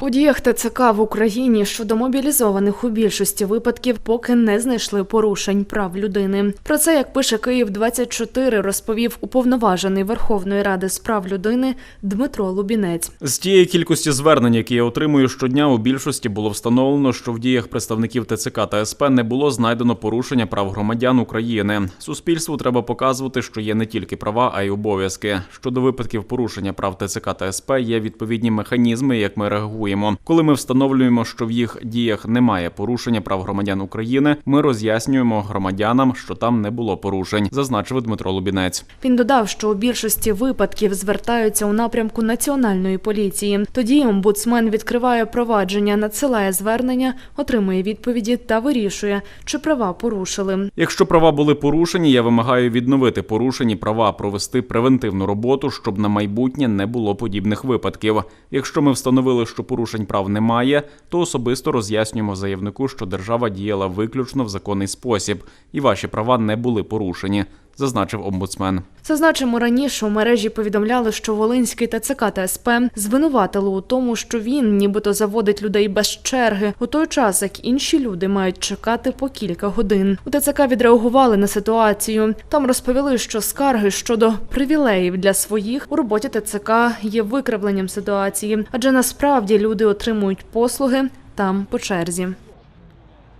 У діях ТЦК в Україні щодо мобілізованих у більшості випадків поки не знайшли порушень прав людини. Про це, як пише Київ 24 розповів уповноважений Верховної Ради з прав людини Дмитро Лубінець. З тієї кількості звернень, які я отримую щодня, у більшості було встановлено, що в діях представників ТЦК та СП не було знайдено порушення прав громадян України. Суспільству треба показувати, що є не тільки права, а й обов'язки. Щодо випадків порушення прав ТЦК та СП, є відповідні механізми, як ми реагуємо. Коли ми встановлюємо, що в їх діях немає порушення прав громадян України, ми роз'яснюємо громадянам, що там не було порушень, зазначив Дмитро Лубінець. Він додав, що у більшості випадків звертаються у напрямку національної поліції. Тоді омбудсмен відкриває провадження, надсилає звернення, отримує відповіді та вирішує, чи права порушили. Якщо права були порушені, я вимагаю відновити порушені права, провести превентивну роботу, щоб на майбутнє не було подібних випадків. Якщо ми встановили, що порушень прав немає, то особисто роз'яснюємо заявнику, що держава діяла виключно в законний спосіб, і ваші права не були порушені, зазначив омбудсмен. Зазначимо раніше у мережі повідомляли, що Волинський ТЦК та СП звинуватили у тому, що він нібито заводить людей без черги у той час, як інші люди мають чекати по кілька годин. У ТЦК відреагували на ситуацію. Там розповіли, що скарги щодо привілеїв для своїх у роботі ТЦК є викривленням ситуації, адже насправді люди отримують послуги там по черзі.